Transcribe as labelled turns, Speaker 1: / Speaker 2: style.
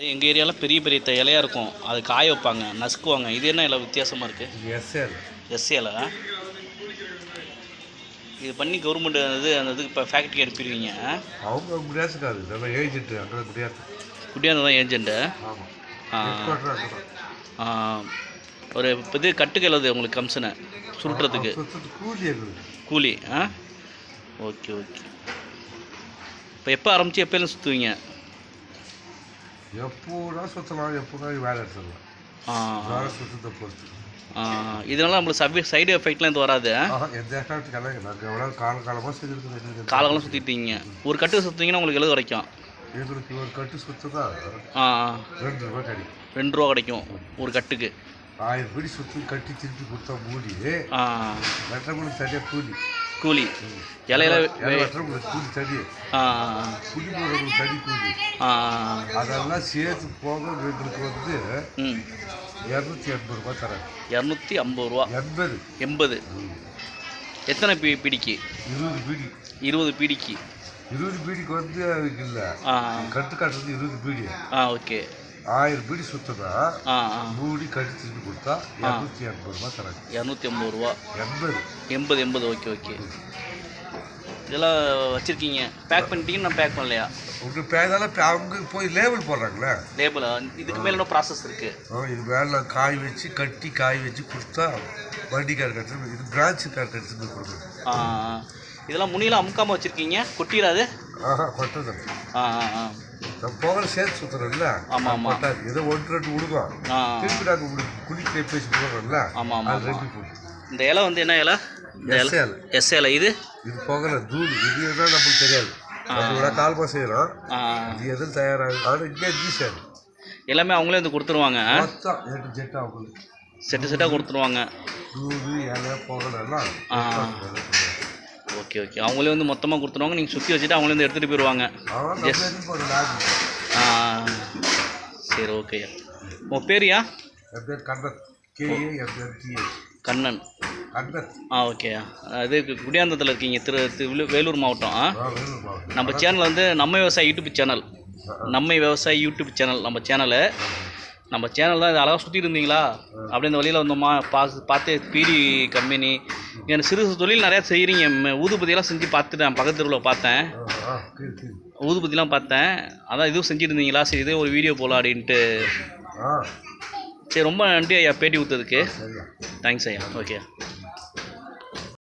Speaker 1: எங்கள் ஏரியாவில் பெரிய பெரிய த- இலையா இருக்கும். அது காய வைப்பாங்க நசுக்குவாங்க. இது என்ன இலை வித்தியாசமாக இருக்குது
Speaker 2: எஸ்எல்.
Speaker 1: எஸ்சி இலை இது பண்ணி கவர்மெண்ட் இது அந்த இதுக்கு இப்போ ஃபேக்ட்ரி அனுப்பிடுவீங்க
Speaker 2: அவங்க முடியாது காது நம்ம ஏஜென்ட் அங்கே முடியாது
Speaker 1: குட்டியாந்து தான் ஏஜென்ட்டு ஒரு இப்ப இது கட்டுக்கு எழுது உங்களுக்கு கம்சனை சுருட்டுறதுக்கு.
Speaker 2: கூலி
Speaker 1: கூலி ஆ? Okay okay. இப்போ எப்போ ஆரம்பித்து எப்போலாம் சுற்றுவீங்க
Speaker 2: எப்போனா சுற்றலாம் எப்போனா வேலை எடுத்துடலாம். வேலை சுத்தத்தை பொறுத்து.
Speaker 1: இதனால நம்மளுக்கு சவ்வி சைடு எஃபெக்ட்லாம் இது வராது.
Speaker 2: எந்த எவ்வளோ காலம் காலமாக எங்களுக்கு
Speaker 1: காலகாலம் சுற்றிட்டீங்க ஒரு கட்டு சுற்றுவீங்கன்னா உங்களுக்கு எழுது கிடைக்கும்
Speaker 2: எங்களுக்கு ஒரு கட்டு சுத்ததா?
Speaker 1: ஆ.
Speaker 2: ரெண்டு ரூபாய் கிடைக்கும்.
Speaker 1: ரெண்டு ரூபா கிடைக்கும் ஒரு கட்டுக்கு.
Speaker 2: ஆயிரம் படி சுற்றி கட்டி திருப்பி கொடுத்தா மூடி
Speaker 1: ஆ.
Speaker 2: வெட்டங்களுக்கு தனியாக கூலி
Speaker 1: கூலி. இலையில
Speaker 2: தனி
Speaker 1: ஆ
Speaker 2: குடி போடுறவங்களுக்கு தனி கூலி. அதெல்லாம் சேர்த்து போக எங்களுக்கு வந்து இரநூத்தி எண்பது ரூபாய் தரேன்.
Speaker 1: இரநூத்தி ஐம்பது ரூபா.
Speaker 2: எண்பது.
Speaker 1: எண்பது. எத்தனை பி பிடிக்கு?
Speaker 2: இருபது பீடி.
Speaker 1: இருபது பிடிக்கு.
Speaker 2: இருபது பீடிக்கு வந்து இல்லை.
Speaker 1: ஆ
Speaker 2: கட்டு காட்டுறது இருபது பீடி.
Speaker 1: ஆ ஓகே.
Speaker 2: ஆயிரம் பீடி சுத்தனா மூடி கட்டி திருப்பி கொடுத்தா இரநூத்தி எண்பது ரூபாய் தராங்க.
Speaker 1: இரநூத்தி ஐம்பது ரூபா.
Speaker 2: எண்பது.
Speaker 1: எண்பது எண்பது ஓகே ஓகே. இதெல்லாம் வச்சுருக்கீங்க. பேக் பண்ணிட்டீங்கன்னு நான் பேக் பண்ணலையா?
Speaker 2: உங்களுக்கு பேதால அவங்க போய் லேபிள் போடுறாங்களே?
Speaker 1: லேபிளா இதுக்கு மேலே ப்ராசஸ் இருக்குது
Speaker 2: இது மேலே காய் வச்சு கட்டி காய் வச்சு கொடுத்தா வண்டிக்கார கட்டு இது பிரான்ச்சுக்கார கட்டு போய் கொடுக்கணும்
Speaker 1: ஆ ஆ. இதெல்லாம் முனியெல்லாம் அமுக்காமல் வச்சுருக்கீங்க. கொட்டிடாது.
Speaker 2: ஆஹா கொட்டது
Speaker 1: ஆ ஆ ஆ.
Speaker 2: நம்ம போகிற சேர்த்து சுற்றுறோம்ல
Speaker 1: ஆமாம் ஆமாம்
Speaker 2: ஏதோ ஒன்று ரெண்டு
Speaker 1: ஆ.
Speaker 2: திருப்பி நாங்கள் உங்களுக்கு குளிக்க பேசி போடுறோம்ல
Speaker 1: ஆமாம் ஆமாம்
Speaker 2: ரெண்டு போடும்
Speaker 1: இந்த இலை வந்து என்ன இலை? இந்த இலை எஸ் இலை இது?
Speaker 2: இது போகல தூள். இது தான் நமக்கு தெரியாது. நம்மளோட கால்மா செய்யறோம்.
Speaker 1: ஆ.
Speaker 2: இது எதுவும் தயாராகும் ஆனால் இங்கே ஈஸியாக
Speaker 1: எல்லாமே அவங்களே வந்து கொடுத்துருவாங்க.
Speaker 2: எட்டு ஜெட் அவங்களுக்கு
Speaker 1: செட்டு செட்டாக கொடுத்துருவாங்க.
Speaker 2: தூள் இலை போகலாம்
Speaker 1: ஆ. ஓகே ஓகே அவங்களே வந்து மொத்தமாக கொடுத்துருவாங்க நீங்கள் சுற்றி வச்சுட்டு அவங்களே வந்து எடுத்துகிட்டு போயிடுவாங்க ஆ சரி ஓகேயா உன் பேரியா கண்ணன். ஆ ஓகேயா அது குடியாந்தத்தில் இருக்கீங்க. திரு திரு வேலூர் மாவட்டம் நம்ம சேனல் வந்து நம்ம விவசாய யூடியூப் சேனல் நம்ம விவசாய யூடியூப் சேனல் நம்ம சேனலு நம்ம சேனல் தான் இது அழகாக சுற்றி இருந்தீங்களா? அப்படியே இந்த வழியில் வந்தோமா பார்த்து பார்த்து பீடி கம்பெனி. எனக்கு சிறு சிறு தொழில் நிறையா செய்கிறீங்க ஊதுபத்தியெல்லாம் செஞ்சு பார்த்துட்டேன். பக்கத்து தெருவில் பார்த்தேன். ஊதுபத்திலாம் பார்த்தேன். அதான் இதுவும் செஞ்சுட்டு இருந்தீங்களா? சரி இதே ஒரு வீடியோ போகலாம் அப்படின்ட்டு. சரி ரொம்ப நன்றி ஐயா பேட்டி கொடுத்ததுக்கு. தேங்க்ஸ் ஐயா. ஓகே